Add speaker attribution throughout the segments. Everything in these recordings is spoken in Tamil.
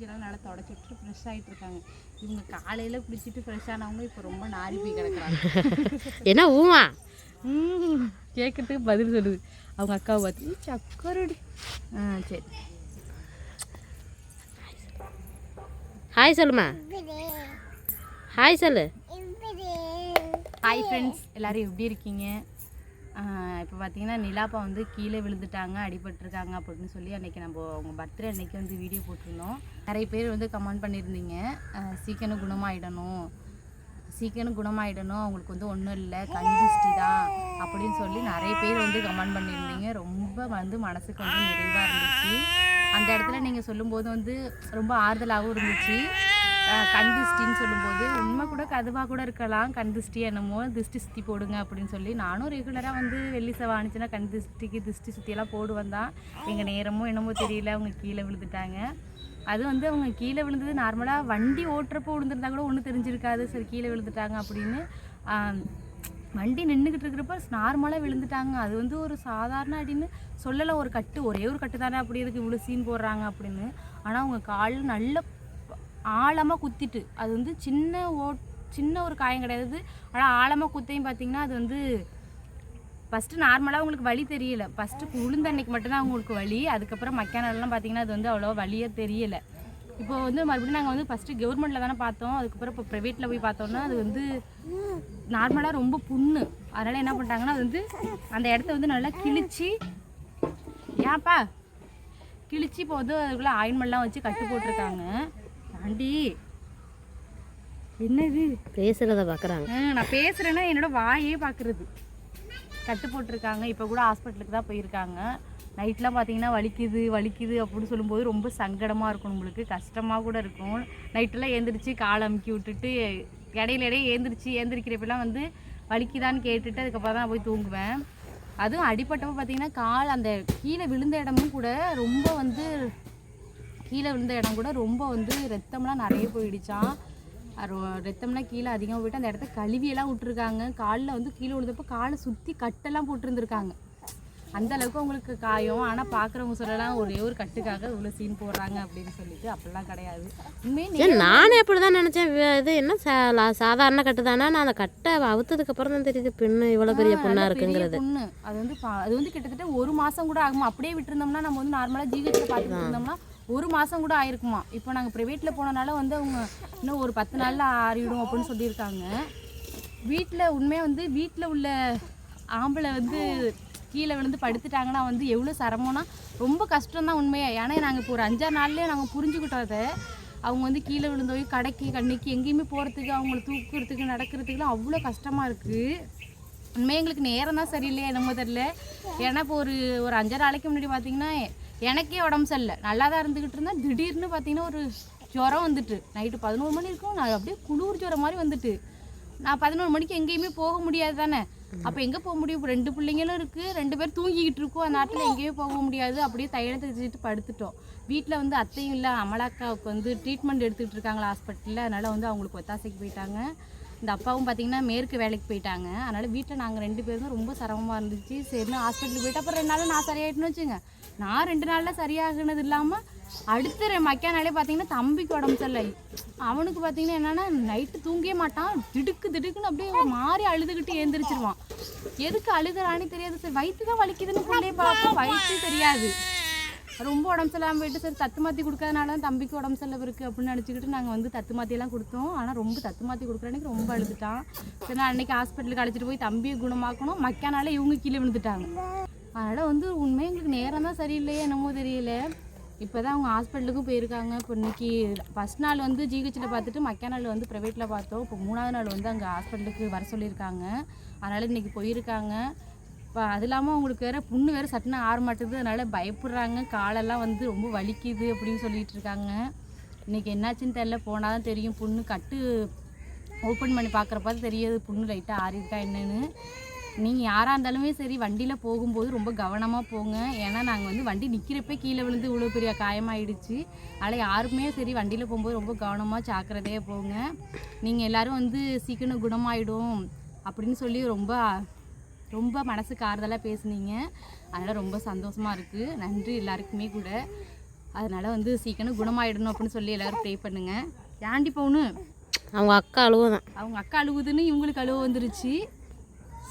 Speaker 1: மூஞ்சியெல்லாம் நல்லா தொடச்சி விட்டு ஃப்ரெஷ் ஆகிட்டு இருக்காங்க இவங்க காலையில் குளிச்சுட்டு ஃப்ரெஷ் ஆனவங்க இப்போ ரொம்ப நாரி போய் கிடக்குறாங்க.
Speaker 2: என்ன ஊமா
Speaker 1: கேட்கறதுக்கு பதில் சொல்லுது. அவங்க அக்காவை பார்த்து "ஏய், சக்கரடி ஆ சரி.
Speaker 2: ஹாய் சொல்லுமா. ஹாய் சொல்லு.
Speaker 1: ஹாய் ஃப்ரெண்ட்ஸ் எல்லாரும் எப்படி இருக்கீங்க? இப்போ பார்த்தீங்கன்னா நிலாப்பா வந்து கீழே விழுந்துட்டாங்க அடிபட்டிருக்காங்க அப்படின்னு சொல்லி அன்றைக்கி நம்ம அவங்க பர்த்டே அன்னைக்கு வந்து வீடியோ போட்டிருந்தோம். நிறைய பேர் வந்து கமெண்ட் பண்ணியிருந்தீங்க. சீக்கிரம் குணமாயிடணும். சீக்கிரம் குணமாயிடணும். அவங்களுக்கு வந்து ஒன்றும் இல்லை. கஞ்சிஸ்டி தான் அப்படின்னு சொல்லி நிறைய பேர் வந்து கமெண்ட் பண்ணியிருந்தீங்க. ரொம்ப வந்து மனசுக்கு வந்து நிறைவாக இருந்துச்சு. அந்த இடத்துல நீங்கள் சொல்லும்போது வந்து ரொம்ப ஆறுதலாகவும் இருந்துச்சு. கண் திருஷ்டின்னு சொல்லும்போது உண்மை கூட கதுவாக கூட இருக்கலாம். கண் திருஷ்டி என்னமோ திருஷ்டி சுற்றி போடுங்க அப்படின்னு சொல்லி நானும் ரெகுலராக வந்து வெள்ளி செவ்வாய் ஆனிச்சுன்னா கண் திருஷ்டிக்கு திருஷ்டி சுற்றியெல்லாம் போடுவேன் தான். எங்கள் நேரமும் என்னமோ தெரியல அவங்க கீழே விழுந்துட்டாங்க. அது வந்து அவங்க கீழே விழுந்தது நார்மலாக வண்டி ஓட்டுறப்போ விழுந்துருந்தா கூட ஒன்றும் தெரிஞ்சிருக்காது. சரி கீழே விழுந்துட்டாங்க அப்படின்னு வண்டி நின்றுக்கிட்டு இருக்கிறப்ப நார்மலாக விழுந்துட்டாங்க. அது வந்து ஒரு சாதாரண அடின்னு சொல்லலை. ஒரு கட்டு ஒரே ஒரு கட்டு தானே அப்படி இதுக்கு இவ்வளோ சீன் போடுறாங்க அப்படின்னு. ஆனால் அவங்க கால் நல்ல ஆழமாக குத்திட்டு அது வந்து சின்ன ஓ சின்ன ஒரு காயம் கிடையாது. ஆனால் ஆழமாக குத்தையும் பார்த்தீங்கன்னா அது வந்து ஃபஸ்ட்டு நார்மலாக உங்களுக்கு வலி தெரியல. ஃபஸ்ட்டு உளுந்த அன்னைக்கு மட்டும்தான் அவங்களுக்கு வலி. அதுக்கப்புறம் மக்கானெல்லாம் பார்த்தீங்கன்னா அது வந்து அவ்வளோ வழியே தெரியல. இப்போ வந்து மறுபடியும் நாங்கள் வந்து ஃபஸ்ட்டு கவர்மெண்ட்டில் தானே பார்த்தோம். அதுக்கப்புறம் இப்போ ப்ரைவேட்டில் போய் பார்த்தோம்னா அது வந்து நார்மலாக ரொம்ப புண்ணு. அதனால் என்ன பண்ணிட்டாங்கன்னா அது வந்து அந்த இடத்த வந்து நல்லா கிழிச்சு ஏன்ப்பா கிழிச்சு இப்போ வந்து அதுக்குள்ளே ஆயின்மெண்ட்லாம் வச்சு கட்டு போட்டிருக்காங்க. ஆண்டி என்னது?
Speaker 2: பேசுகிறத பார்க்குறாங்க
Speaker 1: நான் பேசுகிறேன்னா என்னோட வாயே பார்க்குறது கட்டு போட்டிருக்காங்க. இப்போ கூட ஹாஸ்பிட்டலுக்கு தான் போயிருக்காங்க. நைட்லாம் பார்த்தீங்கன்னா வலிக்குது வலிக்குது அப்படின்னு சொல்லும்போது ரொம்ப சங்கடமாக இருக்கும் நம்மளுக்கு. கஷ்டமாக கூட இருக்கும். நைட்டெல்லாம் ஏந்திரிச்சு காலை அமுக்கி விட்டுட்டு இடையில இடையே ஏந்திரிச்சு ஏந்திரிக்கிறப்பெல்லாம் வந்து வலிக்குதான்னு கேட்டுட்டு அதுக்கப்புறம் தான் போய் தூங்குவேன். அதுவும் அடிப்பட்டப்ப பார்த்தீங்கன்னா கால் அந்த கீழே விழுந்த இடமும் கூட ரொம்ப வந்து கீழே விழுந்த இடம் கூட ரொம்ப வந்து ரத்தம்லாம் நிறைய போயிடுச்சான் ரத்தம்லாம் கீழே அதிகமாக போயிட்டு அந்த இடத்த கழுவியெல்லாம் விட்டுருக்காங்க. காலில் வந்து கீழே விழுந்தப்போ காலை சுற்றி கட்டெல்லாம் போட்டிருந்துருக்காங்க. அந்த அளவுக்கு உங்களுக்கு காயம். ஆனால் பார்க்குறவங்க சொல்லலாம் ஒரே ஒரு கட்டுக்காக இவ்வளோ சீன் போடுறாங்க அப்படின்னு சொல்லிட்டு அப்படிலாம் கிடையாது. உண்மையே
Speaker 2: நானே அப்படி தான் நினச்சேன் இது என்ன சாதாரண கட்டு தானே? நான் அந்த கட்டை அவுத்ததுக்கு அப்புறம் தான் தெரியுது பெண்ணு இவ்வளோ பெரிய பொண்ணாக இருக்குங்கிறது.
Speaker 1: பொண்ணு. அது வந்து அது வந்து கிட்டத்தட்ட ஒரு மாசம் கூட ஆகுமா. அப்படியே விட்டுருந்தோம்னா நம்ம வந்து நார்மலாக ஜிஹெச்சில் பார்த்துட்டு இருந்தோம்னா ஒரு மாதம் கூட ஆயிருக்குமா? இப்போ நாங்கள் ப்ரைவேட்டில் போனனால வந்து அவங்க இன்னும் ஒரு பத்து நாளில் ஆறிடும் அப்படின்னு சொல்லியிருக்காங்க. வீட்டில் உண்மையாக வந்து வீட்டில் உள்ள ஆம்பளை வந்து கீழே விழுந்து படுத்துட்டாங்கன்னா வந்து எவ்வளோ சிரமம்னா ரொம்ப கஷ்டம் தான் உண்மையாக ஏன்னா நாங்கள் இப்போ ஒரு அஞ்சாறு நாள்லேயே நாங்கள் புரிஞ்சுக்கிட்டோம் அதை அவங்க வந்து கீழே விழுந்து போய் கடைக்கு கண்ணிக்கு எங்கேயுமே போகிறதுக்கு அவங்கள தூக்குறதுக்கு நடக்கிறதுக்குலாம் அவ்வளோ கஷ்டமாக இருக்குது உண்மையாக எங்களுக்கு நேரம் தான் சரியில்லையா என்னமோ தெரில ஏன்னா இப்போ ஒரு ஒரு அஞ்சாறு நாளைக்கு முன்னாடி பார்த்தீங்கன்னா எனக்கே உடம்பு சரியில்லை. நல்லா தான் இருந்துக்கிட்டு இருந்தேன். திடீர்னு பார்த்தீங்கன்னா ஒரு ஜுரம் வந்துட்டு. நைட்டு பதினோரு மணி இருக்கும். நான் அப்படியே குளிர் ஜுரம் மாதிரி வந்துட்டு. நான் பதினோரு மணிக்கு எங்கேயுமே போக முடியாது தானே? அப்போ எங்கே போக முடியும்? இப்போ ரெண்டு பிள்ளைங்களும் இருக்குது ரெண்டு பேர் தூங்கிக்கிட்டு இருக்கோம். அந்த நாட்டில் எங்கேயுமே போக முடியாது. அப்படியே தையத்தை தெரிஞ்சுட்டு படுத்துட்டோம். வீட்டில் வந்து அத்தையும் இல்லை அமலாக்காவுக்கு வந்து ட்ரீட்மெண்ட் எடுத்துக்கிட்டு இருக்காங்களா ஹாஸ்பிட்டலில் அதனால் வந்து அவங்களுக்கு ஒத்தாசைக்கு போயிட்டாங்க. இந்த அப்பாவும் பார்த்தீங்கன்னா மேற்கு வேலைக்கு போயிட்டாங்க. அதனால் வீட்டில் நாங்கள் ரெண்டு பேரும் தான் ரொம்ப சிரமமாக இருந்துச்சு. சரின்னு ஹாஸ்பிட்டலுக்கு போயிட்டு அப்புறம் ரெண்டு நாளில் நான் சரியாயிட்டுன்னு வச்சுங்க நான் ரெண்டு நாளில் சரியாகினது இல்லாமல் அடுத்த ரெ- மக்கா நாளே பார்த்தீங்கன்னா தம்பிக்கு உடம்பு சரியில்லை. அவனுக்கு பார்த்தீங்கன்னா என்னன்னா நைட்டு தூங்கவே மாட்டான். திடுக்கு திடுக்குன்னு அப்படியே மாறி அழுதுகிட்டு ஏந்திரிச்சிருவான். எதுக்கு அழுகிறான்னு தெரியாது. சரி வயிற்று தான் வலிக்குதுன்னு பிள்ளைய பார்ப்போம். வயிற்று தெரியாது. ரொம்ப உடம்பு சரியில்லாமல் போயிட்டு சரி தத்து மாற்றி கொடுக்கறதுனால தான் தம்பிக்கு உடம்பு சரியில்லை இருக்குது அப்படின்னு நினச்சிக்கிட்டு நாங்கள் வந்து தத்து மாற்றியெல்லாம் கொடுத்தோம். ஆனால் ரொம்ப தத்து மாற்றி கொடுக்குற அன்னைக்கு ரொம்ப அழுதுட்டான். சரி நான் அன்றைக்கி ஹாஸ்பிட்டலுக்கு அழைச்சிட்டு போய் தம்பியை குணமாக்கணும். மக்கானால இவங்க கீழே விழுந்துட்டாங்க. அதனால் வந்து உண்மையாக எங்களுக்கு நேரம் தான் சரியில்லையே என்னமோ தெரியல. இப்போ தான் அவங்க ஹாஸ்பிட்டலுக்கும் போயிருக்காங்க. இப்போ இன்னைக்கு ஃபஸ்ட் நாள் வந்து ஜிஹெச்சில் பார்த்துட்டு மக்கா நாள் வந்து ப்ரைவேட்டில் பார்த்தோம். இப்போ மூணாவது நாள் வந்து அங்கே ஹாஸ்பிட்டலுக்கு வர சொல்லியிருக்காங்க. அதனால் இன்னைக்கு போயிருக்காங்க. இப்போ அது இல்லாமல் அவங்களுக்கு வேறு புண்ணு வேறு சட்டுன்னு ஆற மாட்டுது அதனால் பயப்படுறாங்க. காலெல்லாம் வந்து ரொம்ப வலிக்குது அப்படின்னு சொல்லிட்டு இருக்காங்க. இன்னைக்கு என்னாச்சுன்னு தெரில போனால் தான் தெரியும். புண்ணு கட்டு ஓப்பன் பண்ணி பார்க்குறப்ப தெரியாது புண்ணு லைட்டாக ஆறிருக்கா என்னென்னு. நீங்கள் யாராக இருந்தாலுமே சரி வண்டியில் போகும்போது ரொம்ப கவனமாக போங்க. ஏன்னா நாங்கள் வந்து வண்டி நிற்கிறப்பே கீழே விழுந்து இவ்வளோ பெரிய காயமாயிடுச்சு. அதனால் யாருமே சரி வண்டியில் போகும்போது ரொம்ப கவனமாக ஜாக்கிரதையாக போங்க. நீங்கள் எல்லோரும் வந்து சீக்கிரம் குணமாயிடும் அப்படின்னு சொல்லி ரொம்ப ரொம்ப மனசுக்கு ஆறுதலாக பேசுனீங்க. அதனால் ரொம்ப சந்தோஷமாக இருக்குது நன்றி எல்லாருக்குமே கூட. அதனால வந்து சீக்கிரம் குணமாயிடணும் அப்படின்னு சொல்லி எல்லாரும் ப்ரே பண்ணுங்க. ஏன்டி பவுனு?
Speaker 2: அவங்க அக்கா அழுவதான்.
Speaker 1: அவங்க அக்கா அழுகுதுன்னு இவங்களுக்கு அழுவ வந்துருச்சு.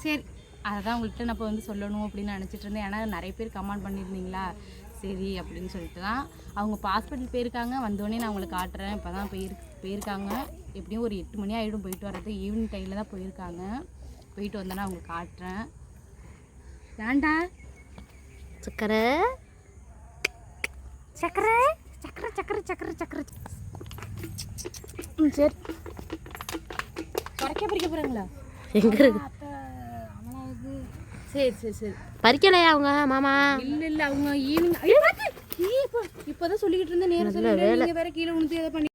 Speaker 1: சரி அதான் உங்கள்கிட்ட நான் இப்போ வந்து சொல்லணும் அப்படின்னு நினச்சிட்டு இருந்தேன். ஏன்னா நிறைய பேர் கமெண்ட் பண்ணியிருந்தீங்களா? சரி அப்படின்னு சொல்லிட்டு தான். அவங்க இப்போ ஹாஸ்பிட்டல் போயிருக்காங்க. வந்தோடனே நான் உங்களுக்கு காட்டுறேன். இப்போ தான் போயிரு போயிருக்காங்க. எப்படியும் ஒரு எட்டு மணி ஆகிடும் போயிட்டு வர்றது ஈவினிங் டைமில் தான் போயிருக்காங்க. போயிட்டு வந்தோன்னே அவங்களுக்கு காட்டுறேன். ஏன்டா
Speaker 2: சக்கரை.
Speaker 1: சக்கரை. சக்கரை சக்கரை சக்கரை சக்கரை. சரி. குறைக்க பறிக்க போகிறாங்களா
Speaker 2: எங்க இருக்கு?
Speaker 1: சரி சரி சரி.
Speaker 2: பறிக்கலையா அவங்க மாமா?
Speaker 1: இல்ல இல்ல அவங்க ஈவினிங் இப்போ இப்போதான் சொல்லிக்கிட்டு இருந்தேன் நேரம் சொல்லி வேற கீழே விழுந்து எதை பண்ணி